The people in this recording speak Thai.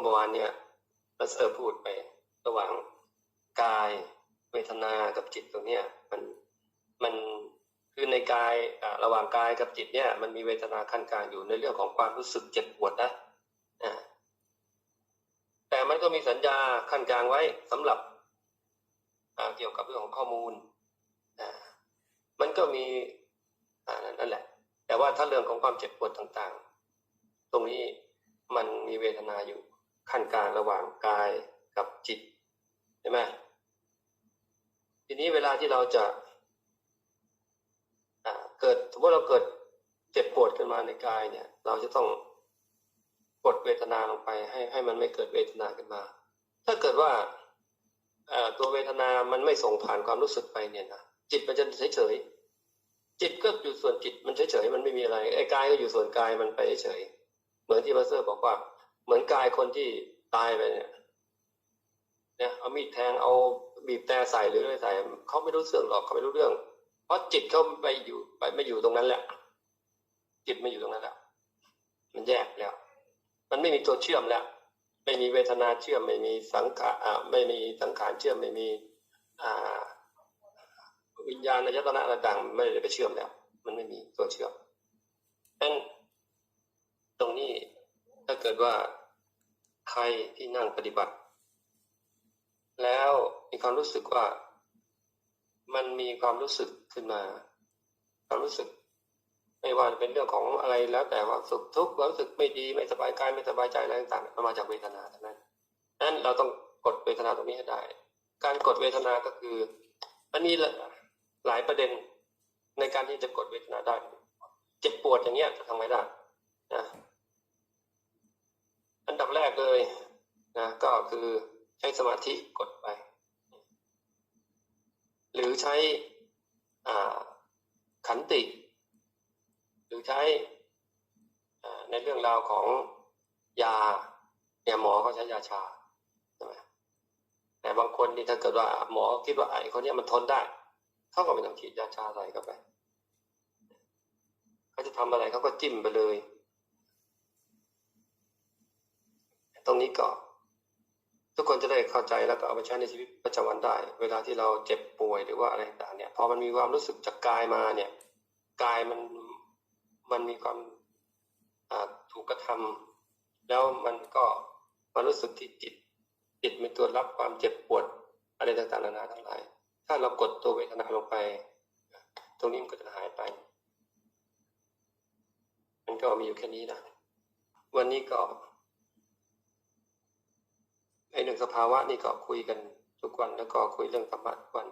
เมื่อวานเนี่ยรัสเซอร์พูดไประหว่างกายเวทนากับจิตตรงเนี้ยมันมันคือในกายระหว่างกายกับจิตเนี่ย มันมีเวทนาขั้นกลางอยู่ในเรื่องของความรู้สึกเจ็บปวดนะแต่มันก็มีสัญญาขั้นกลางไว้สำหรับเกี่ยวกับเรื่องของข้อมูลมันก็มีอ่านั่นแหละ แต่ว่าถ้าเรื่องของความเจ็บปวดต่างๆ ตรงนี้มันมีเวทนาอยู่ ขั้นกลางระหว่างกายกับจิตใช่ไหมทีนี้เวลาที่เราจะเกิดสมมติเราเกิดเจ็บปวดขึ้นมาในกายเนี่ย เราจะต้องกดเวทนาลงไปให้ให้มันไม่เกิดเวทนาขึ้นมา ถ้าเกิดว่าตัวเวทนามันไม่ส่งผ่านความรู้สึกไปเนี่ยนะจิตมันจะเฉยๆจิตก็อยู่ส่วนจิตมันเฉยๆมันไม่มีอะไรไอ้กายก็อยู่ส่วนกายมันไปเฉยเหมือนที่มาสเตอร์บอกว่า เหมือนกายคนที่ตายไปเนี่ยเนี่ยเอามีดแทงเอาบีบแต่ใส่หรืออะไรใส่เขาไม่รู้เรื่องหรอกเขาไม่รู้เรื่อง เพราะจิตเขาไปอยู่ไปไม่อยู่ตรงนั้นแหละ จิตไม่อยู่ตรงนั้นแล้วมันแยกแล้ว มันไม่มีตัวเชื่อมแล้ว ไม่มีเวทนาเชื่อม ไม่มีสังขารอ่าไม่มีสังขารเชื่อมไม่มี อ่า วิญญาณยตนะต่างๆไม่ได้ไปเชื่อมแล้ว มันไม่มีตัวเชื่อมดังนั้นตรงนี้ถ้าเกิดว่า รที่นั่งปฏิบัติ แล้วมีความรู้สึกว่า มันมีความรู้สึกขึ้นมา ความรู้สึก ไม่ว่าจะเป็นเรื่องของอะไรแล้วแต่ว่าสุขทุกข์รู้สึกไม่ดีไม่สบายกายไม่สบายใจอะไรต่างๆมันมาจากเวทนาทั้งนั้นนั้นเราต้องกดเวทนาตรงนี้ให้ได้ การกดเวทนาก็คือมันมีหลายประเด็นในการที่จะกดเวทนาได้ เจ็บปวดอย่างเงี้ยจะทำไงได้นะ อันดับแรกเลยนะก็คือใช้สมาธิกดไป หรือใช้อ่าขันติ หรือใช้ในเรื่องราวของยาเนี่ยหมอเขาใช้ยาชาใช่ไหมแต่บางคนนี่ถ้าเกิดว่าหมอคิดว่าไอ้คนนี้มันทนได้เขาก็ไม่ต้องฉีดยาชาใส่เข้าไปเขาจะทำอะไรเขาก็จิ้มไปเลย ตรงนี้ก็ทุกคนจะได้เข้าใจแล้วก็เอาไปใช้ในชีวิตประจำวันได้ เวลาที่เราเจ็บป่วยหรือว่าอะไรต่างเนี่ยพอมันมีความรู้สึกจากกายมาเนี่ยกายมันมันมีความถูกกระทำแล้วมันก็มารู้สึกที่จิตจิตมีตัวรับความเจ็บปวดอะไรต่างๆนานาทั้งหลาย ถ้าเรากดตัวเวทนาลงไป ตรงนี้มันก็จะหายไป มันก็มีอยู่แค่นี้นะวันนี้ก็ ในหนึ่งสภาวะนี่ก็คุยกันทุกวันแล้วก็คุยเรื่องธรรมะทุกวัน